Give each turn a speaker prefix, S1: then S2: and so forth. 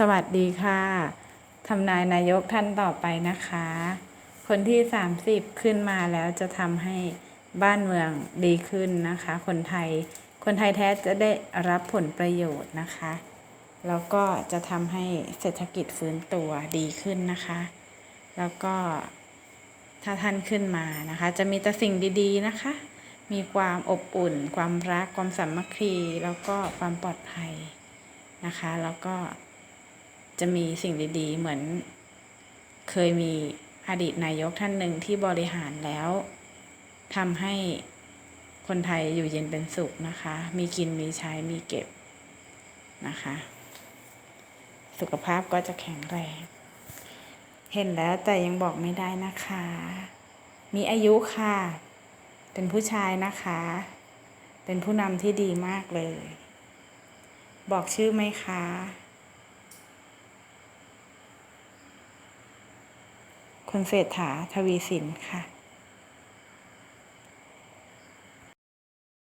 S1: สวัสดีค่ะทำนายนายกท่านต่อไปนะคะ คนที่ 30 ขึ้นมาแล้วจะทำให้บ้านเมืองดีขึ้นนะคะ คนไทย คนไทยแท้จะได้รับผลประโยชน์นะคะ แล้วก็จะทำให้เศรษฐกิจฟื้นตัวดีขึ้นนะคะ แล้วก็ถ้าท่านขึ้นมานะคะ จะมีแต่สิ่งดีๆนะคะ มีความอบอุ่น ความรัก ความสามัคคี แล้วก็ความปลอดภัยนะคะ แล้วก็ จะมีสิ่งดีๆ เหมือน เคยมีอดีตนายกท่านหนึ่งที่บริหารแล้วทำให้คนไทยอยู่เย็นเป็นสุขนะคะ มีกินมีใช้มีเก็บนะคะ สุขภาพก็จะแข็งแรง เห็นแล้วแต่ยังบอกไม่ได้นะคะ มีอายุค่ะ เป็นผู้ชายนะคะ เป็นผู้นำที่ดีมากเลย บอกชื่อไหมคะ คุณเศรษฐาทวีสินค่ะ